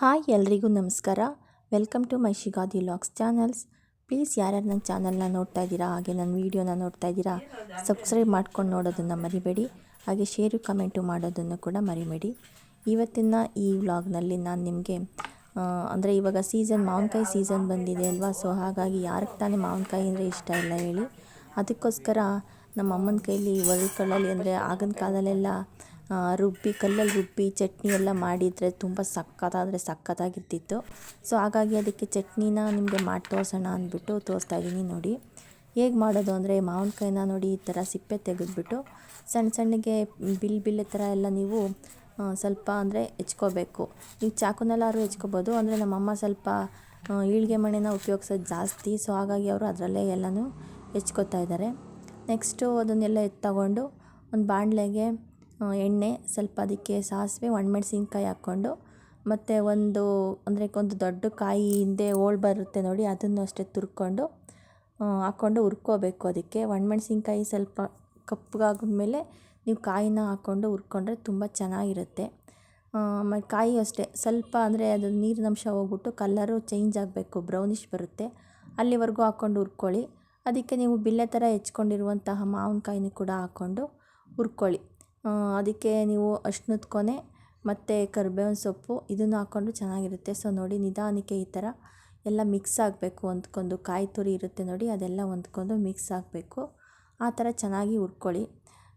Hi ಎಲ್ರಿಗೂ ನಮಸ್ಕಾರ. Welcome to my ಶಿಗಾದಿ ಲಾಗ್ಸ್ ಚಾನಲ್ಸ್ ಪ್ಲೀಸ್ ಯಾರ್ಯಾರು ನನ್ನ ಚಾನಲ್ನ ನೋಡ್ತಾ ಇದ್ದೀರಾ, ಹಾಗೆ ನನ್ನ ವೀಡಿಯೋನ ನೋಡ್ತಾ ಇದ್ದೀರಾ ಸಬ್ಸ್ಕ್ರೈಬ್ ಮಾಡ್ಕೊಂಡು ನೋಡೋದನ್ನು ಮರಿಬೇಡಿ, ಹಾಗೆ ಶೇರು ಕಮೆಂಟು ಮಾಡೋದನ್ನು ಕೂಡ ಮರಿಬೇಡಿ. ಇವತ್ತಿನ ಈ ವ್ಲಾಗ್ನಲ್ಲಿ ನಾನು ನಿಮಗೆ ಅಂದರೆ ಇವಾಗ ಸೀಸನ್ ಮಾವಿನಕಾಯಿ ಸೀಸನ್ ಬಂದಿದೆ ಅಲ್ವಾ? ಸೊ ಹಾಗಾಗಿ ಯಾರಿಗೆ ತಾನೇ ಮಾವಿನಕಾಯಿ ಅಂದರೆ ಇಷ್ಟ ಇಲ್ಲ ಹೇಳಿ. ಅದಕ್ಕೋಸ್ಕರ ನಮ್ಮ ಅಮ್ಮನ ಕೈಲಿ ಒಳ್ಕಳಲ್ಲಿ ಅಂದರೆ ಆಗಿನ ಕಾಲದಲ್ಲೆಲ್ಲ ರುಬ್ಬಿ, ಕಲ್ಲಲ್ಲಿ ರುಬ್ಬಿ, ಚಟ್ನಿ ಎಲ್ಲ ಮಾಡಿದರೆ ತುಂಬ ಸಖತ್ತಾದರೆ ಸಖತ್ತಾಗಿರ್ತಿತ್ತು ಸೊ ಹಾಗಾಗಿ ಅದಕ್ಕೆ ಚಟ್ನಿನ ನಿಮಗೆ ಮಾಡಿ ತೋರಿಸೋಣ ಅಂದ್ಬಿಟ್ಟು ತೋರಿಸ್ತಾ ಇದ್ದೀನಿ ನೋಡಿ. ಹೇಗೆ ಮಾಡೋದು ಅಂದರೆ ಮಾವಿನಕಾಯಿನ ನೋಡಿ ಈ ಥರ ಸಿಪ್ಪೆ ತೆಗೆದ್ಬಿಟ್ಟು ಸಣ್ಣ ಸಣ್ಣಗೆ ಬಿಲ್ ಬಿಲ್ ಥರ ಎಲ್ಲ ನೀವು ಸ್ವಲ್ಪ ಅಂದರೆ ಹೆಚ್ಕೋಬೇಕು. ನೀವು ಚಾಕುನಲ್ಲಾದ್ರೂ ಹೆಚ್ಕೋಬೋದು, ಅಂದರೆ ನಮ್ಮಮ್ಮ ಸ್ವಲ್ಪ ಈಳಿಗೆ ಮಣೆನ ಉಪಯೋಗಿಸೋದು ಜಾಸ್ತಿ. ಸೊ ಹಾಗಾಗಿ ಅವರು ಅದರಲ್ಲೇ ಎಲ್ಲನೂ ಹೆಚ್ಕೋತಾ ಇದ್ದಾರೆ. ನೆಕ್ಸ್ಟು ಅದನ್ನೆಲ್ಲ ಎತ್ತು ತಗೊಂಡು ಒಂದು ಬಾಣಲೆಗೆ ಎಣ್ಣೆ ಸ್ವಲ್ಪ ಅದಕ್ಕೆ ಸಾಸಿವೆ, ಒಣಮೆಣ್ಸಿನ್ಕಾಯಿ ಹಾಕ್ಕೊಂಡು ಮತ್ತು ಒಂದು, ಅಂದರೆ ಒಂದು ದೊಡ್ಡ ಕಾಯಿ ಹಿಂದೆ ಹೋಳು ಬರುತ್ತೆ ನೋಡಿ, ಅದನ್ನು ಅಷ್ಟೇ ತುರ್ಕೊಂಡು ಹಾಕ್ಕೊಂಡು ಹುರ್ಕೋಬೇಕು ಅದಕ್ಕೆ. ಒಣಮೆಣ್ಸಿನ್ಕಾಯಿ ಸ್ವಲ್ಪ ಕಪ್ಪಗಾದ್ಮೇಲೆ ನೀವು ಕಾಯಿನ ಹಾಕ್ಕೊಂಡು ಹುರ್ಕೊಂಡ್ರೆ ತುಂಬ ಚೆನ್ನಾಗಿರುತ್ತೆ. ಆಮೇಲೆ ಕಾಯಿ ಅಷ್ಟೇ. ಸ್ವಲ್ಪ ಅಂದರೆ ಅದು ನೀರಿನಂಶ ಹೋಗ್ಬಿಟ್ಟು ಕಲ್ಲರು ಚೇಂಜ್ ಆಗಬೇಕು ಬ್ರೌನಿಷ್ ಬರುತ್ತೆ. ಅಲ್ಲಿವರೆಗೂ ಹಾಕ್ಕೊಂಡು ಹುರ್ಕೊಳ್ಳಿ. ಅದಕ್ಕೆ ನೀವು ಬಿಲ್ಲೆ ಥರ ಹೆಚ್ಕೊಂಡಿರುವಂತಹ ಮಾವಿನಕಾಯಿನೂ ಕೂಡ ಹಾಕ್ಕೊಂಡು ಹುರ್ಕೊಳ್ಳಿ. ಅದಕ್ಕೆ ನೀವು ಅರ್ಶ್ನದ ಕೊನೆ ಮತ್ತು ಕರ್ಬೇವಿನ ಸೊಪ್ಪು ಇದನ್ನು ಹಾಕ್ಕೊಂಡು ಚೆನ್ನಾಗಿರುತ್ತೆ. ಸೊ ನೋಡಿ ನಿಧಾನಕ್ಕೆ ಈ ಥರ ಎಲ್ಲ ಮಿಕ್ಸ್ ಆಗಬೇಕು ಹೊಂದ್ಕೊಂಡು ಕಾಯಿ ತುರಿ ಇರುತ್ತೆ ನೋಡಿ, ಅದೆಲ್ಲ ಹೊಂದ್ಕೊಂಡು ಮಿಕ್ಸ್ ಆಗಬೇಕು. ಆ ಥರ ಚೆನ್ನಾಗಿ ಹುರ್ಕೊಳ್ಳಿ.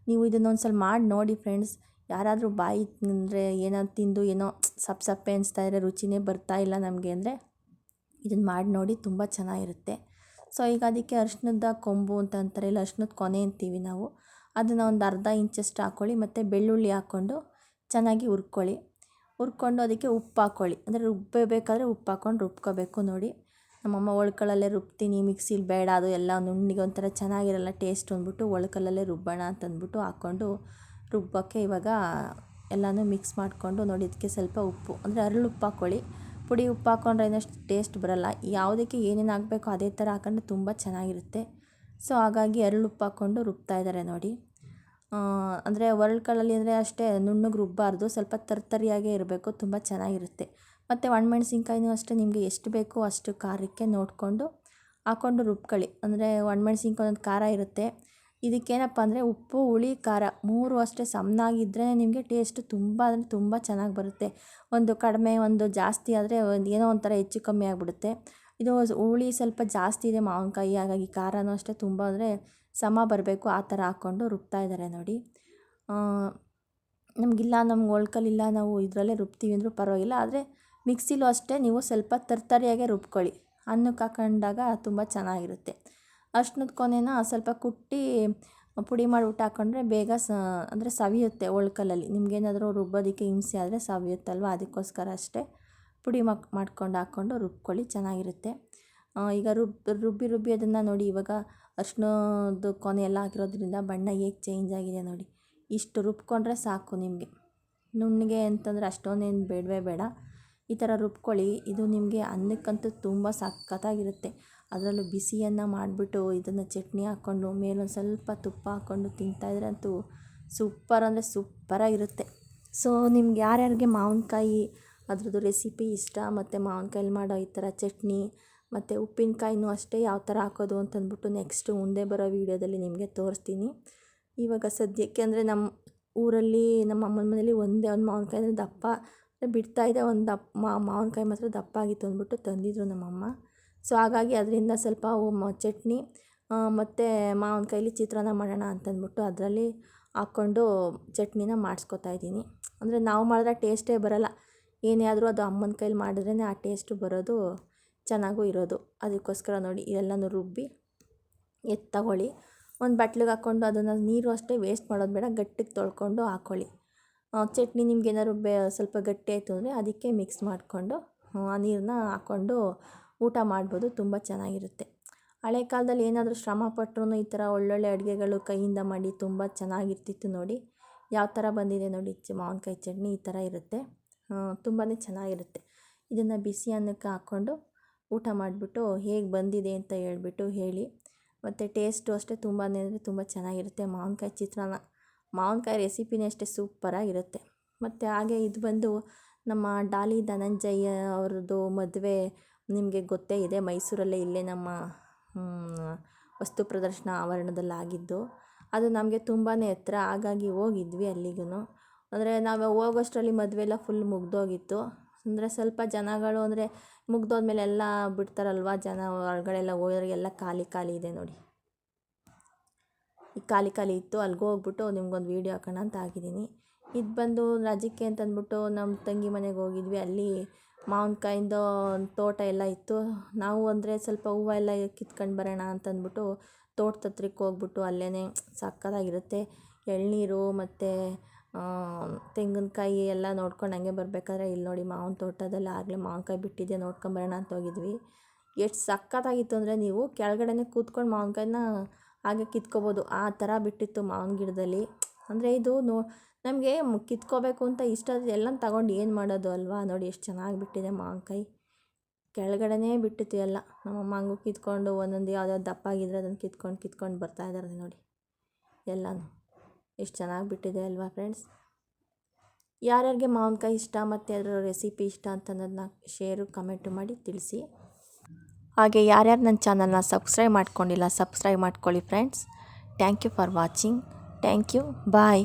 ನೀವು ಇದನ್ನೊಂದು ಸಲ ಮಾಡಿ ನೋಡಿ ಫ್ರೆಂಡ್ಸ್ ಯಾರಾದರೂ ಬಾಯಿ ಅಂದರೆ ಏನೋ ತಿಂದು ಏನೋ ಸಪ್ ಸಪ್ಪೆ ಅನಿಸ್ತಾ ಇದ್ರೆ ರುಚಿನೇ ಬರ್ತಾ ಇಲ್ಲ ನಮಗೆ ಅಂದರೆ ಇದನ್ನು ಮಾಡಿ ನೋಡಿ ತುಂಬ ಚೆನ್ನಾಗಿರುತ್ತೆ. ಸೊ ಈಗ ಅದಕ್ಕೆ ಅರ್ಶಿನದ ಕೊಂಬು ಅಂತ ಅಂತಾರೆ, ಇಲ್ಲ ಅರ್ಶಿನದ ಕೊನೆ ಅಂತೀವಿ ನಾವು. ಅದನ್ನು ಒಂದು ಅರ್ಧ ಇಂಚಷ್ಟು ಹಾಕ್ಕೊಳ್ಳಿ ಮತ್ತು ಬೆಳ್ಳುಳ್ಳಿ ಹಾಕ್ಕೊಂಡು ಚೆನ್ನಾಗಿ ಹುರ್ಕೊಳ್ಳಿ. ಹುರ್ಕೊಂಡು ಅದಕ್ಕೆ ಉಪ್ಪು ಹಾಕ್ಕೊಳ್ಳಿ ಅಂದರೆ ರುಬ್ಬಬೇಕಾದ್ರೆ ಉಪ್ಪು ಹಾಕ್ಕೊಂಡು ರುಬ್ಕೋಬೇಕು ನೋಡಿ. ನಮ್ಮಮ್ಮ ಒಳ್ಕಲ್ಲಲ್ಲೇ ರುಬ್ತೀನಿ, ಮಿಕ್ಸಿಲಿ ಬೇಡ, ಅದು ಎಲ್ಲ ನುಣ್ಣಿಗೆ ಒಂಥರ ಚೆನ್ನಾಗಿರಲ್ಲ ಟೇಸ್ಟ್ ಅಂದ್ಬಿಟ್ಟು ಒಳ್ಕಲ್ಲಲ್ಲೇ ರುಬ್ಬೋಣ ಅಂತಂದ್ಬಿಟ್ಟು ಹಾಕ್ಕೊಂಡು ರುಬ್ಬೋಕ್ಕೆ ಇವಾಗ ಎಲ್ಲನೂ ಮಿಕ್ಸ್ ಮಾಡಿಕೊಂಡು ನೋಡಿ ಇದಕ್ಕೆ ಸ್ವಲ್ಪ ಉಪ್ಪು. ಅಂದರೆ ಅರಳು ಉಪ್ಪು ಹಾಕ್ಕೊಳ್ಳಿ ಪುಡಿ ಉಪ್ಪು ಹಾಕ್ಕೊಂಡ್ರೆ ಇನ್ನಷ್ಟು ಟೇಸ್ಟ್ ಬರಲ್ಲ. ಯಾವುದಕ್ಕೆ ಏನೇನು ಹಾಕಬೇಕು ಅದೇ ಥರ ಹಾಕೊಂಡ್ರೆ ತುಂಬ ಚೆನ್ನಾಗಿರುತ್ತೆ. ಸೊ ಹಾಗಾಗಿ ಅರಳು ಉಪ್ಪು ಹಾಕ್ಕೊಂಡು ರುಬ್ತಾ ಇದ್ದಾರೆ ನೋಡಿ. ಅಂದರೆ ಒರಳ್ಕಲ್ಲಲ್ಲಿ ಅಂದರೆ ಅಷ್ಟೇ ನುಣ್ಣಗೆ ರುಬ್ಬಾರ್ದು, ಸ್ವಲ್ಪ ತರ್ತರಿಯಾಗೇ ಇರಬೇಕು, ತುಂಬ ಚೆನ್ನಾಗಿರುತ್ತೆ. ಮತ್ತು ಒಣಮೆಣ್ಸಿನ್ಕಾಯಿನೂ ಅಷ್ಟೇ ನಿಮಗೆ ಎಷ್ಟು ಬೇಕೋ ಅಷ್ಟು ಖಾರಕ್ಕೆ ನೋಡಿಕೊಂಡು ಹಾಕ್ಕೊಂಡು ರುಬ್ಕೊಳ್ಳಿ. ಅಂದರೆ ಒಣಮೆಣ್ಸಿನ್ಕಾಯಿ ಒಂದು ಖಾರ ಇರುತ್ತೆ. ಇದಕ್ಕೇನಪ್ಪ ಅಂದರೆ ಉಪ್ಪು, ಹುಳಿ, ಖಾರ ಮೂರು ಅಷ್ಟೇ ಸಮನಾಗಿದ್ದರೆ ನಿಮಗೆ ಟೇಸ್ಟ್ ತುಂಬ ಅಂದರೆ ತುಂಬ ಚೆನ್ನಾಗಿ ಬರುತ್ತೆ. ಒಂದು ಕಡಿಮೆ, ಒಂದು ಜಾಸ್ತಿ ಆದರೆ ಏನೋ ಒಂಥರ ಹೆಚ್ಚು ಕಮ್ಮಿ ಆಗಿಬಿಡುತ್ತೆ. ಇದು ಹುಳಿ ಸ್ವಲ್ಪ ಜಾಸ್ತಿ ಇದೆ ಮಾವಿನಕಾಯಿ, ಹಾಗಾಗಿ ಖಾರನೂ ಅಷ್ಟೇ ತುಂಬ ಅಂದರೆ ಸಮ ಬರಬೇಕು, ಆ ಥರ ಹಾಕ್ಕೊಂಡು ರುಬ್ತಾ ಇದ್ದಾರೆ ನೋಡಿ. ನಮಗಿಲ್ಲ ನಮ್ಗೆ ಒಳ್ಕಲ್ಲಿಲ್ಲ ನಾವು ಇದರಲ್ಲೇ ರುಬ್ತೀವಿ ಅಂದರೂ ಪರವಾಗಿಲ್ಲ, ಆದರೆ ಮಿಕ್ಸಿಲೂ ಅಷ್ಟೇ ನೀವು ಸ್ವಲ್ಪ ತರ್ತರಿಯಾಗೆ ರುಬ್ಕೊಳ್ಳಿ. ಅನ್ನಕ್ಕೆ ಹಾಕೊಂಡಾಗ ತುಂಬ ಚೆನ್ನಾಗಿರುತ್ತೆ. ಅರ್ಶಿನದ ಕೊನೆನ ಸ್ವಲ್ಪ ಕುಟ್ಟಿ ಪುಡಿ ಮಾಡಿಬಿಟ್ಟು ಹಾಕ್ಕೊಂಡ್ರೆ ಬೇಗ ಸ, ಅಂದರೆ ಸವಿಯುತ್ತೆ ಒಳ್ಕಲ್ಲಲ್ಲಿ ನಿಮಗೇನಾದರೂ ರುಬ್ಬೋದಕ್ಕೆ ಹಿಂಸೆ ಆದರೆ ಸವಿಯುತ್ತಲ್ವ, ಅದಕ್ಕೋಸ್ಕರ ಅಷ್ಟೇ. ಪುಡಿ ಮಕ್, ಮಾಡ್ಕೊಂಡು ಹಾಕ್ಕೊಂಡು ರುಬ್ಕೊಳ್ಳಿ, ಚೆನ್ನಾಗಿರುತ್ತೆ. ಈಗ ರುಬ್, ರುಬ್ಬಿ ರುಬ್ಬಿ ಅದನ್ನು ನೋಡಿ, ಇವಾಗ ಅರ್ಶಿನದ ಕೊನೆ ಎಲ್ಲ ಹಾಕಿರೋದ್ರಿಂದ ಬಣ್ಣ ಹೇಗೆ ಚೇಂಜ್ ಆಗಿದೆ ನೋಡಿ. ಇಷ್ಟು ರುಬ್ಕೊಂಡ್ರೆ ಸಾಕು ನಿಮಗೆ. ನುಣ್ಣಗೆ ಅಂತಂದರೆ ಅಷ್ಟೊಂದೇನು ಬೇಡವೇ ಬೇಡ. ಈ ಥರ ರುಬ್ಕೊಳ್ಳಿ, ಇದು ನಿಮಗೆ ಅನ್ನಕ್ಕಂತೂ ತುಂಬ ಸಖತ್ತಾಗಿರುತ್ತೆ. ಅದರಲ್ಲೂ ಬಿಸಿಯನ್ನು ಮಾಡಿಬಿಟ್ಟು ಇದನ್ನು ಚಟ್ನಿ ಹಾಕ್ಕೊಂಡು, ಮೇಲೊಂದು ಸ್ವಲ್ಪ ತುಪ್ಪ ಹಾಕ್ಕೊಂಡು ತಿಂತಾಯಿದ್ರೆ ಅಂತೂ ಸೂಪರ್ ಅಂದರೆ ಸೂಪರಾಗಿರುತ್ತೆ. ಸೊ ನಿಮ್ಗೆ ಯಾರ್ಯಾರಿಗೆ ಮಾವಿನಕಾಯಿ ಅದ್ರದ್ದು ರೆಸಿಪಿ ಇಷ್ಟ, ಮತ್ತು ಮಾವಿನಕಾಯಲ್ಲಿ ಮಾಡೋ ಈ ಥರ ಚಟ್ನಿ, ಮತ್ತು ಉಪ್ಪಿನಕಾಯಿನೂ ಅಷ್ಟೇ ಯಾವ ಥರ ಹಾಕೋದು ಅಂತಂದ್ಬಿಟ್ಟು ನೆಕ್ಸ್ಟು ಮುಂದೆ ಬರೋ ವೀಡಿಯೋದಲ್ಲಿ ನಿಮಗೆ ತೋರಿಸ್ತೀನಿ. ಇವಾಗ ಸದ್ಯಕ್ಕೆ ಅಂದರೆ ನಮ್ಮ ಊರಲ್ಲಿ, ನಮ್ಮ ಅಮ್ಮನ ಮನೇಲಿ ಒಂದೇ ಒಂದು ಮಾವಿನಕಾಯಿ ಅಂದರೆ ದಪ್ಪ ಇದೆ ಒಂದು ದಪ್ಪ ಮಾವಿನಕಾಯಿ ಮಾತ್ರ ದಪ್ಪ ಆಗಿತ್ತು ಅಂದ್ಬಿಟ್ಟು ತಂದಿದ್ರು ನಮ್ಮಮ್ಮ. ಸೊ ಹಾಗಾಗಿ ಅದರಿಂದ ಸ್ವಲ್ಪ ಚಟ್ನಿ ಮತ್ತು ಮಾವಿನಕಾಯಲ್ಲಿ ಚಿತ್ರಾನ್ನ ಮಾಡೋಣ ಅಂತಂದ್ಬಿಟ್ಟು ಅದರಲ್ಲಿ ಹಾಕ್ಕೊಂಡು ಚಟ್ನಿನ ಮಾಡಿಸ್ಕೊತಾ ಇದ್ದೀನಿ. ಅಂದರೆ ನಾವು ಮಾಡಿದ್ರೆ ಟೇಸ್ಟೇ ಬರಲ್ಲ. ಏನೇ ಆದರೂ ಅದು ಅಮ್ಮನ ಕೈಲಿ ಮಾಡಿದ್ರೇ ಆ ಟೇಸ್ಟು ಬರೋದು ಚೆನ್ನಾಗೂ ಇರೋದು. ಅದಕ್ಕೋಸ್ಕರ ನೋಡಿ ಎಲ್ಲನೂ ರುಬ್ಬಿ ಎತ್ತಗೊಳ್ಳಿ. ಒಂದು ಬಟ್ಲಿಗೆ ಹಾಕ್ಕೊಂಡು ಅದನ್ನು ನೀರು ಅಷ್ಟೇ ವೇಸ್ಟ್ ಮಾಡೋದು ಬೇಡ, ಗಟ್ಟಿಗೆ ತೊಳ್ಕೊಂಡು ಹಾಕ್ಕೊಳ್ಳಿ. ಚಟ್ನಿ ನಿಮ್ಗೆ ಏನಾದ್ರು ಬೇ, ಸ್ವಲ್ಪ ಗಟ್ಟಿ ಆಯಿತು ಅಂದರೆ ಅದಕ್ಕೆ ಮಿಕ್ಸ್ ಮಾಡಿಕೊಂಡು, ಆ ನೀರನ್ನ ಹಾಕ್ಕೊಂಡು ಊಟ ಮಾಡ್ಬೋದು, ತುಂಬ ಚೆನ್ನಾಗಿರುತ್ತೆ. ಹಳೆ ಕಾಲದಲ್ಲಿ ಏನಾದರೂ ಶ್ರಮ ಪಟ್ಟರು ಈ ಥರ ಒಳ್ಳೊಳ್ಳೆ ಅಡುಗೆಗಳು ಕೈಯಿಂದ ಮಾಡಿ ತುಂಬ ಚೆನ್ನಾಗಿರ್ತಿತ್ತು ನೋಡಿ. ಯಾವ ಥರ ಬಂದಿದೆ ನೋಡಿ, ಮಾವಿನಕಾಯಿ ಚಟ್ನಿ ಈ ಥರ ಇರುತ್ತೆ. ತುಂಬಾ ಚೆನ್ನಾಗಿರುತ್ತೆ. ಇದನ್ನು ಬಿಸಿ ಅನ್ನಕ್ಕೆ ಹಾಕ್ಕೊಂಡು ಊಟ ಮಾಡಿಬಿಟ್ಟು ಹೇಗೆ ಬಂದಿದೆ ಅಂತ ಹೇಳಿಬಿಟ್ಟು ಹೇಳಿ. ಮತ್ತು ಟೇಸ್ಟು ಅಷ್ಟೇ ತುಂಬಾ ಅಂದರೆ ತುಂಬ ಚೆನ್ನಾಗಿರುತ್ತೆ. ಮಾವಿನಕಾಯಿ ಚಿತ್ರಾನ್ನ, ಮಾವಿನಕಾಯಿ ರೆಸಿಪಿನೇ ಅಷ್ಟೇ ಸೂಪರಾಗಿರುತ್ತೆ. ಮತ್ತು ಹಾಗೆ ಇದು ಬಂದು ನಮ್ಮ ಡಾಲಿ ಧನಂಜಯ ಅವ್ರದ್ದು ಮದುವೆ ನಿಮಗೆ ಗೊತ್ತೇ ಇದೆ. ಮೈಸೂರಲ್ಲೇ ಇಲ್ಲೇ ನಮ್ಮ ವಸ್ತು ಪ್ರದರ್ಶನ ಆವರಣದಲ್ಲಾಗಿದ್ದು. ಅದು ನಮಗೆ ತುಂಬಾ ಎತ್ತರ ಹಾಗಾಗಿ ಹೋಗಿದ್ವಿ ಅಲ್ಲಿಗೂ ಅಂದರೆ ನಾವು ಹೋಗೋಷ್ಟರಲ್ಲಿ ಮದುವೆ ಎಲ್ಲ ಫುಲ್ ಮುಗ್ದೋಗಿತ್ತು. ಅಂದರೆ ಸ್ವಲ್ಪ ಜನಗಳು ಅಂದರೆ ಮುಗ್ದೋದ್ಮೇಲೆ ಎಲ್ಲ ಬಿಡ್ತಾರಲ್ವ ಜನ ಹೊರಗಡೆ ಎಲ್ಲ ಹೋದ್ರೆ ಎಲ್ಲ ಖಾಲಿ ಖಾಲಿ ಇದೆ ನೋಡಿ. ಈ ಖಾಲಿ ಖಾಲಿ ಇತ್ತು ಅಲ್ಲಿಗೆ ಹೋಗ್ಬಿಟ್ಟು ನಿಮ್ಗೊಂದು ವೀಡಿಯೋ ಹಾಕೋಣ ಅಂತ ಆಗಿದ್ದೀನಿ. ಇದು ಬಂದು ರಜಕ್ಕೆ ಅಂತಂದ್ಬಿಟ್ಟು ನಮ್ಮ ತಂಗಿ ಮನೆಗೆ ಹೋಗಿದ್ವಿ. ಅಲ್ಲಿ ಮಾವಿನಕಾಯಿಂದ ತೋಟ ಎಲ್ಲ ಇತ್ತು. ನಾವು ಅಂದರೆ ಸ್ವಲ್ಪ ಹೂವು ಎಲ್ಲ ಕಿತ್ಕೊಂಡು ಬರೋಣ ಅಂತಂದ್ಬಿಟ್ಟು ತೋಟದ ಹತ್ರಕ್ಕೆ ಹೋಗ್ಬಿಟ್ಟು ಅಲ್ಲೇ ಸಕ್ಕತ್ತಾಗಿರುತ್ತೆ. ಎಳ್ನೀರು ಮತ್ತು ತೆಂಗಿನಕಾಯಿ ಎಲ್ಲ ನೋಡ್ಕೊಂಡು ಹಂಗೆ ಬರಬೇಕಾದ್ರೆ ಇಲ್ಲಿ ನೋಡಿ ಮಾವಿನ ತೋಟದಲ್ಲಿ ಆಗಲೇ ಮಾವಿನಕಾಯಿ ಬಿಟ್ಟಿದೆ ನೋಡ್ಕೊಂಬರೋಣ ಅಂತ ಹೋಗಿದ್ವಿ. ಎಷ್ಟು ಸಕ್ಕತ್ತಾಗಿತ್ತು ಅಂದರೆ ನೀವು ಕೆಳಗಡೆನೇ ಕೂತ್ಕೊಂಡು ಮಾವಿನಕಾಯಿನ ಹಾಗೆ ಕಿತ್ಕೋಬೋದು. ಆ ಥರ ಬಿಟ್ಟಿತ್ತು ಮಾವಿನ ಗಿಡದಲ್ಲಿ. ಅಂದರೆ ಇದು ನೋ, ನಮಗೆ ಕಿತ್ಕೋಬೇಕು ಅಂತ ಇಷ್ಟ ಎಲ್ಲ ತಗೊಂಡು ಏನು ಮಾಡೋದು ಅಲ್ವಾ? ನೋಡಿ ಎಷ್ಟು ಚೆನ್ನಾಗಿ ಬಿಟ್ಟಿದೆ ಮಾವಿನಕಾಯಿ. ಕೆಳಗಡೆನೇ ಬಿಟ್ಟಿತ್ತು ಎಲ್ಲ. ನಮ್ಮಮ್ಮ ಹಂಗೂ ಕಿತ್ಕೊಂಡು ಒಂದೊಂದು ಯಾವುದೋ ದಪ್ಪ ಆಗಿದ್ರೆ ಅದನ್ನು ಕಿತ್ಕೊಂಡು ಕಿತ್ಕೊಂಡು ಬರ್ತಾ ಇದ್ದಾರೆ ನೋಡಿ ಎಲ್ಲನೂ. ಎಷ್ಟು ಚೆನ್ನಾಗಿ ಬಿಟ್ಟಿದೆ ಅಲ್ವಾ ಫ್ರೆಂಡ್ಸ್? ಯಾರ್ಯಾರಿಗೆ ಮಾವಿನಕಾಯಿ ಇಷ್ಟ ಮತ್ತು ಅದರ ರೆಸಿಪಿ ಇಷ್ಟ ಅಂತ ಅನ್ನೋದನ್ನ ಶೇರು, ಕಮೆಂಟು ಮಾಡಿ ತಿಳಿಸಿ. ಹಾಗೆ ಯಾರ್ಯಾರು ನನ್ನ ಚಾನಲ್ನ ಸಬ್ಸ್ಕ್ರೈಬ್ ಮಾಡ್ಕೊಂಡಿಲ್ಲ ಸಬ್ಸ್ಕ್ರೈಬ್ ಮಾಡ್ಕೊಳ್ಳಿ friends. Thank you for watching. Thank you. Bye.